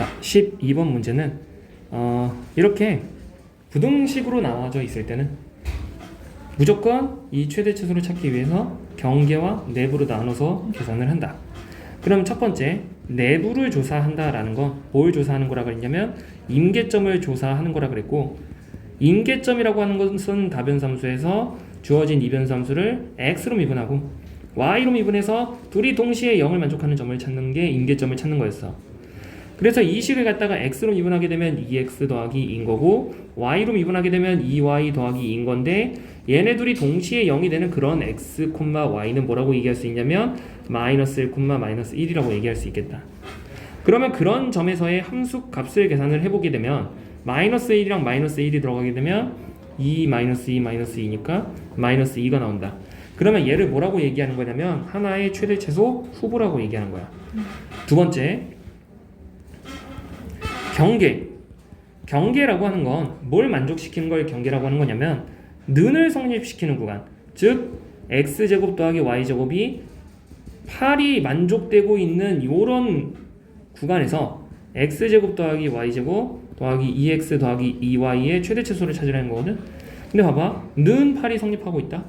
자, 12번 문제는 어, 이렇게 부등식으로 나와져 있을 때는 무조건 이 최대 최소를 찾기 위해서 경계와 내부로 나눠서 계산을 한다. 그럼 첫 번째 내부를 조사한다라는 건 뭘 조사하는 거라 그랬냐면 임계점을 조사하는 거라 그랬고 임계점이라고 하는 것은 다변함수에서 주어진 이변함수를 x로 미분하고 y로 미분해서 둘이 동시에 0을 만족하는 점을 찾는 게 임계점을 찾는 거였어. 그래서 이 식을 갖다가 x로 미분하게 되면 2x 더하기 2인 거고 y로 미분하게 되면 2y 더하기 2인 건데 얘네 둘이 동시에 0이 되는 그런 x, y는 뭐라고 얘기할 수 있냐면 마이너스 1, 마이너스 1이라고 얘기할 수 있겠다. 그러면 그런 점에서의 함수 값을 계산을 해보게 되면 마이너스 1이랑 마이너스 1이 들어가게 되면 2 마이너스 2 마이너스 2니까 마이너스 2가 나온다. 그러면 얘를 뭐라고 얘기하는 거냐면 하나의 최대 최소 후보라고 얘기하는 거야. 두 번째 경계. 경계라고 하는 건 뭘 만족시키는 걸 경계라고 하는 거냐면 는을 성립시키는 구간. 즉 x제곱 더하기 y제곱이 8이 만족되고 있는 요런 구간에서 x제곱 더하기 y제곱 더하기 2x 더하기 2y의 최대 최소를 찾으라는 거거든. 근데 봐봐. 는 8이 성립하고 있다.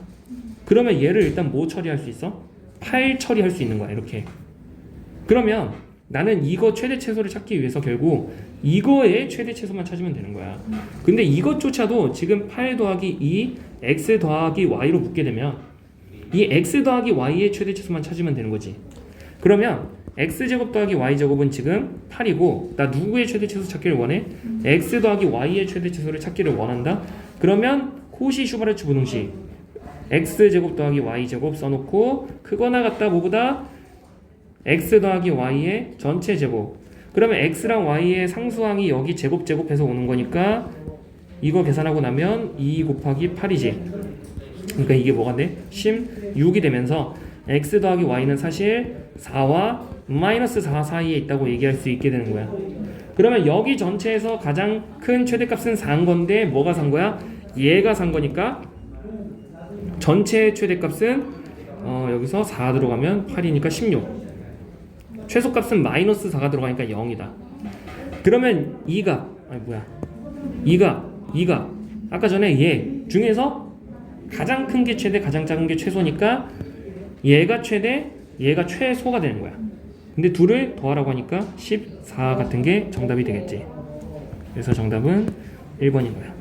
그러면 얘를 일단 뭐 처리할 수 있어? 8 처리할 수 있는 거야. 이렇게. 그러면 나는 이거 최대 최소를 찾기 위해서 결국 이거의 최대 최소만 찾으면 되는 거야. 근데 이것조차도 지금 8 더하기 2 x 더하기 y로 묶게 되면 이 x 더하기 y의 최대 최소만 찾으면 되는 거지. 그러면 x 제곱 더하기 y 제곱은 지금 8이고 나 누구의 최대 최소 찾기를 원해? x 더하기 y의 최대 최소를 찾기를 원한다. 그러면 코시 슈바르츠 부등식 x 제곱 더하기 y 제곱 써놓고 크거나 같다 뭐보다 x 더하기 y의 전체 제곱 그러면 x랑 y의 상수항이 여기 제곱 제곱해서 오는 거니까 이거 계산하고 나면 2 곱하기 8이지 그러니까 이게 뭐가 돼? 16이 되면서 x 더하기 y는 사실 4와 마이너스 4 사이에 있다고 얘기할 수 있게 되는 거야 그러면 여기 전체에서 가장 큰 최대값은 4인 건데 뭐가 산 거야? 얘가 산 거니까 전체 최대값은 어, 여기서 4 들어가면 8이니까 16 최소값은 마이너스 4가 들어가니까 0이다. 그러면 2가 아니 뭐야? 2가 2가 아까 전에 얘 중에서 가장 큰 게 최대, 가장 작은 게 최소니까 얘가 최대, 얘가 최소가 되는 거야. 근데 둘을 더하라고 하니까 14 같은 게 정답이 되겠지. 그래서 정답은 1번인 거야.